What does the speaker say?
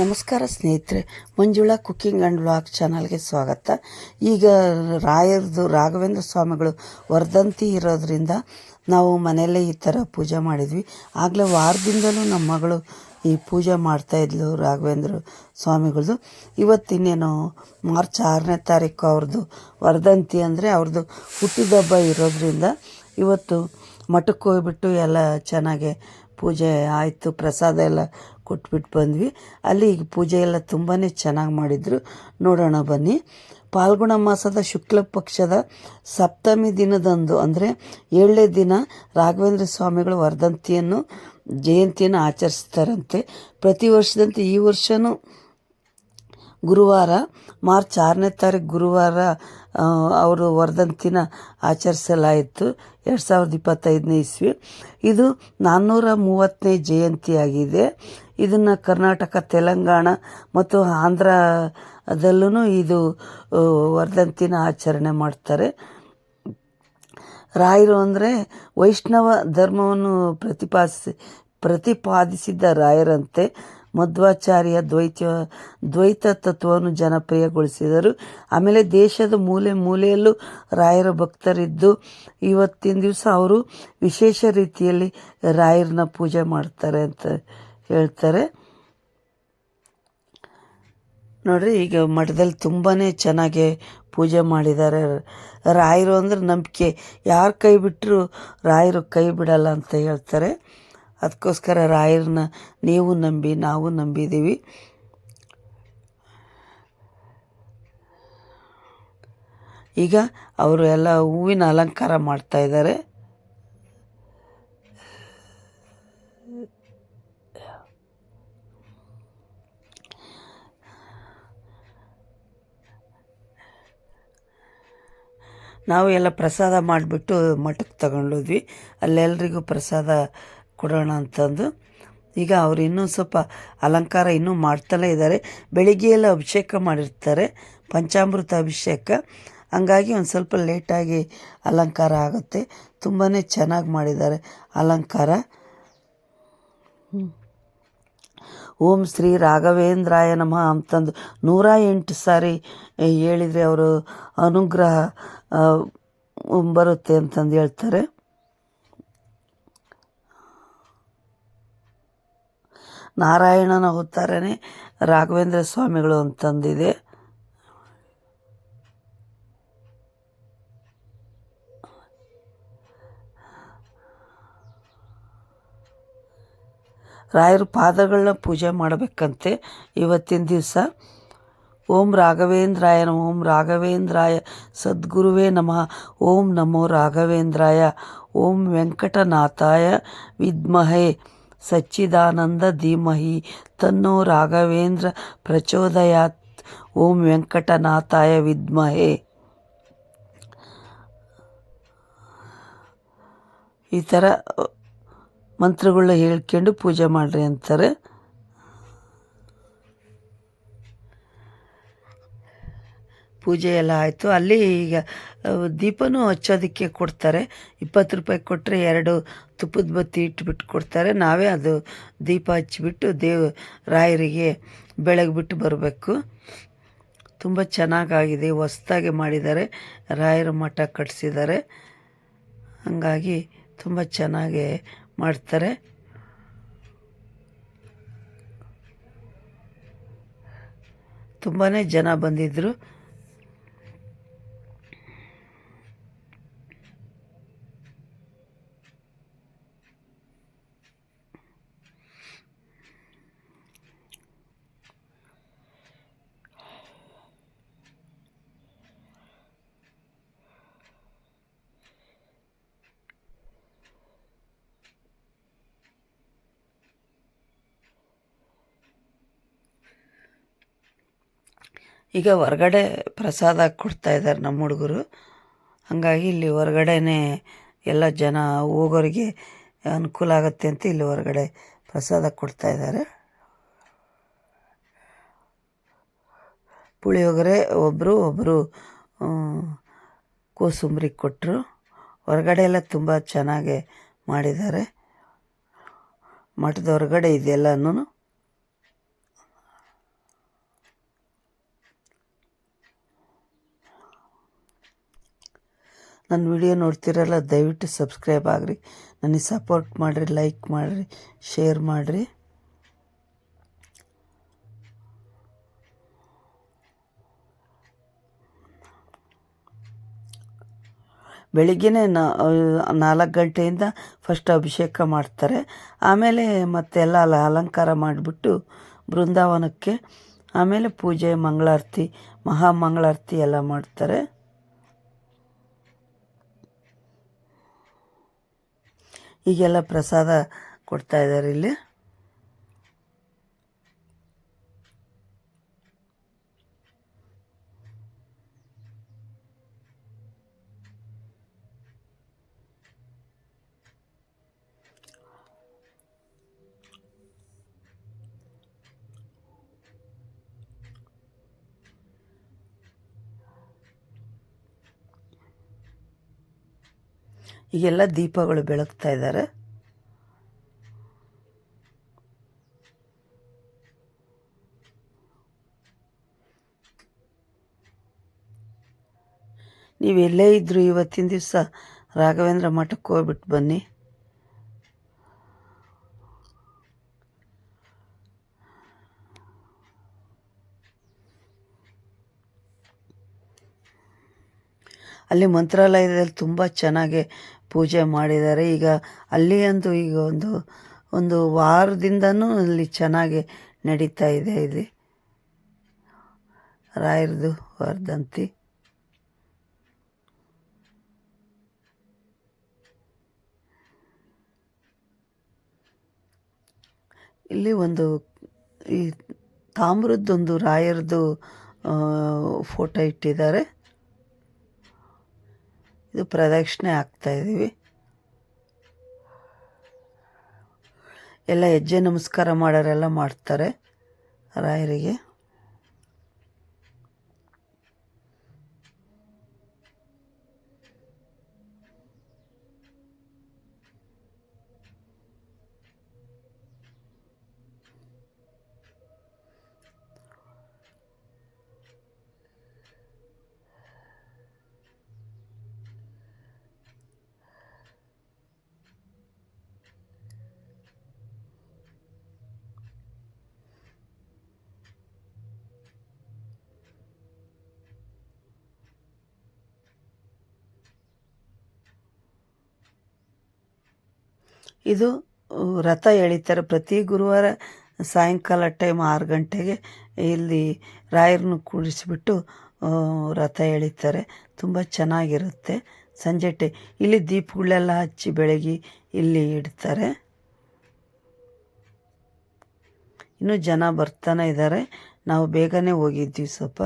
ನಮಸ್ಕಾರ ಸ್ನೇಹಿತರೆ, Manjula cooking and vlog ಚಾನಲ್ಗೆ ಸ್ವಾಗತ. ಈಗ ರಾಯರದು ರಾಘವೇಂದ್ರ ಸ್ವಾಮಿಗಳು ವರ್ಧಂತಿ ಇರೋದ್ರಿಂದ ನಾವು ಮನೆಯಲ್ಲೇ ಈ ಥರ ಪೂಜೆ ಮಾಡಿದ್ವಿ. ಆಗಲೇ ವಾರದಿಂದಲೂ ನಮ್ಮ ಮಗಳು ಈ ಪೂಜೆ ಮಾಡ್ತಾಯಿದ್ಲು ರಾಘವೇಂದ್ರ ಸ್ವಾಮಿಗಳದ್ದು ಇವತ್ತಿನ್ನೇನು ಮಾರ್ಚ್ ಆರನೇ ತಾರೀಕು ಅವ್ರದ್ದು ವರ್ಧಂತಿ ಅಂದರೆ ಅವ್ರದ್ದು ಹುಟ್ಟಿದಬ್ಬ ಇರೋದ್ರಿಂದ ಇವತ್ತು ಮಠಕ್ಕೆ ಹೋಗ್ಬಿಟ್ಟು ಎಲ್ಲ ಚೆನ್ನಾಗೆ ಪೂಜೆ ಆಯಿತು, ಪ್ರಸಾದ ಎಲ್ಲ ಕೊಟ್ಬಿಟ್ಟು ಬಂದ್ವಿ. ಅಲ್ಲಿ ಈಗ ಪೂಜೆ ಎಲ್ಲ ತುಂಬಾ ಚೆನ್ನಾಗಿ ಮಾಡಿದರು. ನೋಡೋಣ ಬನ್ನಿ. ಪಾಲ್ಗುಣ ಮಾಸದ ಶುಕ್ಲ ಪಕ್ಷದ ಸಪ್ತಮಿ ದಿನದಂದು ಅಂದರೆ ಏಳನೇ ದಿನ ರಾಘವೇಂದ್ರ ಸ್ವಾಮಿಗಳು ವರ್ಧಂತಿಯನ್ನು ಜಯಂತಿಯನ್ನು ಆಚರಿಸ್ತಾರಂತೆ. ಪ್ರತಿ ವರ್ಷದಂತೆ ಈ ವರ್ಷವೂ ಗುರುವಾರ, ಮಾರ್ಚ್ ಆರನೇ ತಾರೀಕು ಗುರುವಾರ ಅವರು ವರ್ಧಂತಿನ ಆಚರಿಸಲಾಯಿತು, ಎರಡು ಸಾವಿರದ ಇಪ್ಪತ್ತೈದನೇ ಇಸ್ವಿ. ಇದು ನಾನ್ನೂರ ಮೂವತ್ತನೇ ಜಯಂತಿಯಾಗಿದೆ. ಇದನ್ನು ಕರ್ನಾಟಕ, ತೆಲಂಗಾಣ ಮತ್ತು ಆಂಧ್ರದಲ್ಲೂ ಇದು ವರ್ಧಂತಿನ ಆಚರಣೆ ಮಾಡ್ತಾರೆ. ರಾಯರು ಅಂದರೆ ವೈಷ್ಣವ ಧರ್ಮವನ್ನು ಪ್ರತಿಪಾದಿಸಿ ಪ್ರತಿಪಾದಿಸಿದ್ದ ರಾಯರಂತೆ ಮಧ್ವಾಚಾರ್ಯ ದ್ವೈತ ದ್ವೈತ ತತ್ವವನ್ನು ಜನಪ್ರಿಯಗೊಳಿಸಿದರು. ಆಮೇಲೆ ದೇಶದ ಮೂಲೆ ಮೂಲೆಯಲ್ಲೂ ರಾಯರ ಭಕ್ತರಿದ್ದು, ಇವತ್ತಿನ ದಿವಸ ಅವರು ವಿಶೇಷ ರೀತಿಯಲ್ಲಿ ರಾಯರನ್ನ ಪೂಜೆ ಮಾಡ್ತಾರೆ ಅಂತ ಹೇಳ್ತಾರೆ. ನೋಡ್ರಿ, ಈಗ ಮಠದಲ್ಲಿ ತುಂಬಾ ಚೆನ್ನಾಗಿ ಪೂಜೆ ಮಾಡಿದ್ದಾರೆ. ರಾಯರು ಅಂದ್ರೆ ನಂಬಿಕೆ. ಯಾರು ಕೈ ಬಿಟ್ಟರು ರಾಯರು ಕೈ ಬಿಡಲ್ಲ ಅಂತ ಹೇಳ್ತಾರೆ. ಅದಕ್ಕೋಸ್ಕರ ರಾಯರನ್ನ ನೀವು ನಂಬಿ, ನಾವು ನಂಬಿದ್ದೀವಿ. ಈಗ ಅವರು ಎಲ್ಲ ಹೂವಿನ ಅಲಂಕಾರ ಮಾಡ್ತಾ ಇದ್ದಾರೆ. ನಾವು ಎಲ್ಲ ಪ್ರಸಾದ ಮಾಡಿಬಿಟ್ಟು ಮಠಕ್ಕೆ ತಗೊಂಡೋದ್ವಿ. ಅಲ್ಲೆಲ್ಲರಿಗೂ ಪ್ರಸಾದ ಕೊಡೋಣ ಅಂತಂದು. ಈಗ ಅವರು ಇನ್ನೂ ಸ್ವಲ್ಪ ಅಲಂಕಾರ ಇನ್ನೂ ಮಾಡ್ತಲೇ ಇದ್ದಾರೆ. ಬೆಳಿಗ್ಗೆಯೆಲ್ಲ ಅಭಿಷೇಕ ಮಾಡಿರ್ತಾರೆ, ಪಂಚಾಮೃತ ಅಭಿಷೇಕ. ಹಂಗಾಗಿ ಒಂದು ಸ್ವಲ್ಪ ಲೇಟಾಗಿ ಅಲಂಕಾರ ಆಗುತ್ತೆ. ತುಂಬಾ ಚೆನ್ನಾಗಿ ಮಾಡಿದ್ದಾರೆ ಅಲಂಕಾರ. ಓಂ ಶ್ರೀ ರಾಘವೇಂದ್ರಾಯ ನಮಃ ಅಂತಂದು ನೂರ ಎಂಟು ಸಾರಿ ಹೇಳಿದರೆ ಅವರು ಅನುಗ್ರಹ ಬರುತ್ತೆ ಅಂತಂದು ಹೇಳ್ತಾರೆ. ನಾರಾಯಣನ ಅವತಾರನೇ ರಾಘವೇಂದ್ರ ಸ್ವಾಮಿಗಳು ಅಂತಂದಿದೆ ರಾಯರ ಪಾದಗಳನ್ನ ಪೂಜೆ ಮಾಡಬೇಕಂತೆ ಇವತ್ತಿನ ದಿವಸ. ಓಂ ರಾಘವೇಂದ್ರಾಯ ಓಂ ರಾಘವೇಂದ್ರಾಯ ಸದ್ಗುರುವೇ ನಮಃ. ಓಂ ನಮೋ ರಾಘವೇಂದ್ರಾಯ, ಓಂ ವೆಂಕಟನಾಥಾಯ ವಿದ್ಮಹೇ. ಸಚ್ಚಿದಾನಂದ ಧೀಮಹಿ ತನ್ನೋ ರಾಘವೇಂದ್ರ ಪ್ರಚೋದಯಾತ್. ಓಂ ವೆಂಕಟನಾಥಾಯ ವಿದ್ಮಹೆ. ಈ ಥರ ಮಂತ್ರಗಳನ್ನ ಹೇಳ್ಕೊಂಡು ಪೂಜೆ ಮಾಡ್ರಿ ಅಂತಾರೆ. ಪೂಜೆ ಎಲ್ಲ ಆಯಿತು. ಅಲ್ಲಿ ಈಗ ದೀಪವೂ ಹಚ್ಚೋದಕ್ಕೆ ಕೊಡ್ತಾರೆ. ಇಪ್ಪತ್ತು ರೂಪಾಯಿ ಕೊಟ್ಟರೆ ಎರಡು ತುಪ್ಪದ ಬತ್ತಿ ಇಟ್ಬಿಟ್ಟು ಕೊಡ್ತಾರೆ. ನಾವೇ ಅದು ದೀಪ ಹಚ್ಚಿಬಿಟ್ಟು ದೇವ್, ರಾಯರಿಗೆ ಬೆಳಗ್ಬಿಟ್ಟು ಬರಬೇಕು. ತುಂಬ ಚೆನ್ನಾಗಾಗಿದೆ. ಹೊಸ್ದಾಗಿ ಮಾಡಿದ್ದಾರೆ. ರಾಯರ ಮಠ ಕಟ್ಟಿಸಿದ್ದಾರೆ ಹಾಗಾಗಿ ತುಂಬ ಚೆನ್ನಾಗಿ ಮಾಡ್ತಾರೆ. ತುಂಬಾ ಜನ ಬಂದಿದ್ದರು ಈಗ ಹೊರಗಡೆ ಪ್ರಸಾದ ಕೊಡ್ತಾ ಇದ್ದಾರೆ ನಮ್ಮ ಹುಡುಗರು. ಹಾಗಾಗಿ ಇಲ್ಲಿ ಹೊರಗಡೆನೇ ಎಲ್ಲ ಜನ ಹೋಗೋರಿಗೆ ಅನುಕೂಲ ಆಗುತ್ತೆ ಅಂತ ಇಲ್ಲಿ ಹೊರಗಡೆ ಪ್ರಸಾದ ಕೊಡ್ತಾ ಇದ್ದಾರೆ. ಪುಳಿಯೋಗರೆ ಒಬ್ಬರು ಒಬ್ಬರು ಕೋಸುಂಬ್ರಿ ಕೊಟ್ಟರು ಹೊರಗಡೆ ಎಲ್ಲ ತುಂಬ ಚೆನ್ನಾಗಿ ಮಾಡಿದ್ದಾರೆ. ಮಠದ ಹೊರಗಡೆ ಇದೆಲ್ಲನೂ ನನ್ನ ವಿಡಿಯೋ ನೋಡ್ತಿರಲ್ಲ, ದಯವಿಟ್ಟು ಸಬ್ಸ್ಕ್ರೈಬ್ ಆಗಿರಿ. ನನಗೆ ಸಪೋರ್ಟ್ ಮಾಡಿರಿ ಲೈಕ್ ಮಾಡಿರಿ ಶೇರ್ ಮಾಡಿರಿ. ಬೆಳಿಗ್ಗೆನೇ ನಾಲ್ಕು ಗಂಟೆಯಿಂದ ಫಸ್ಟ್ ಅಭಿಷೇಕ ಮಾಡ್ತಾರೆ. ಆಮೇಲೆ ಮತ್ತೆಲ್ಲ ಅಲ, ಅಲಂಕಾರ ಮಾಡಿಬಿಟ್ಟು ಬೃಂದಾವನಕ್ಕೆ ಆಮೇಲೆ ಪೂಜೆ, ಮಂಗಳಾರತಿ, ಮಹಾ ಮಂಗಳಾರತಿ ಎಲ್ಲ ಮಾಡ್ತಾರೆ. ಈಗೆಲ್ಲ ಪ್ರಸಾದ ಕೊಡ್ತಾ ಇದ್ದಾರೆ ಇಲ್ಲಿ. ಈಗೆಲ್ಲ ದೀಪಗಳು ಬೆಳಗ್ತಾ ಇದ್ದಾರೆ. ನೀವೆಲ್ಲೇ ಇದ್ದರೂ ಇವತ್ತಿನ ದಿವಸ ರಾಘವೇಂದ್ರ ಮಠಕ್ಕೆ ಹೋಗ್ಬಿಟ್ಟು ಬನ್ನಿ. ಅಲ್ಲಿ ಮಂತ್ರಾಲಯದಲ್ಲಿ ತುಂಬ ಚೆನ್ನಾಗಿ ಪೂಜೆ ಮಾಡಿದ್ದಾರೆ. ಈಗ ಅಲ್ಲಿ ಅಂತೂ ಈಗ ಒಂದು ಒಂದು ವಾರದಿಂದನೂ ಅಲ್ಲಿ ಚೆನ್ನಾಗಿ ನಡೀತಾ ಇದೆ ಇಲ್ಲಿ. ರಾಯರದು ವರ್ಧಂತಿ. ಇಲ್ಲಿ ಒಂದು ಈ ತಾಮ್ರದ್ದೊಂದು ರಾಯರದು ಫೋಟೋ ಇಟ್ಟಿದ್ದಾರೆ. ಇದು ಪ್ರದಕ್ಷಿಣೆ ಆಗ್ತಾ ಇದ್ದೀವಿ. ಎಲ್ಲ ಹೆಜ್ಜೆ ನಮಸ್ಕಾರ ಮಾಡೋರೆಲ್ಲ ಮಾಡ್ತಾರೆ ರಾಯರಿಗೆ. ಇದು ರಥ ಎಳಿತಾರೆ. ಪ್ರತಿ ಗುರುವಾರ ಸಾಯಂಕಾಲ ಟೈಮ್ ಆರು ಗಂಟೆಗೆ ಇಲ್ಲಿ ರಾಯರನ್ನು ಕೂಡಿಸಿಬಿಟ್ಟು ರಥ ಎಳಿತಾರೆ. ತುಂಬ ಚೆನ್ನಾಗಿರುತ್ತೆ. ಸಂಜೆ ಟೈ, ಇಲ್ಲಿ ದೀಪಗಳೆಲ್ಲ ಹಚ್ಚಿ ಬೆಳಗ್ಗೆ ಇಲ್ಲಿ ಇಡ್ತಾರೆ. ಇನ್ನೂ ಜನ ಬರ್ತಾನೆ ಇದ್ದಾರೆ. ನಾವು ಬೇಗನೆ ಹೋಗಿದ್ವಿ ಸ್ವಲ್ಪ.